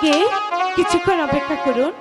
গিয়ে কিছুক্ষণ অপেক্ষা করুন।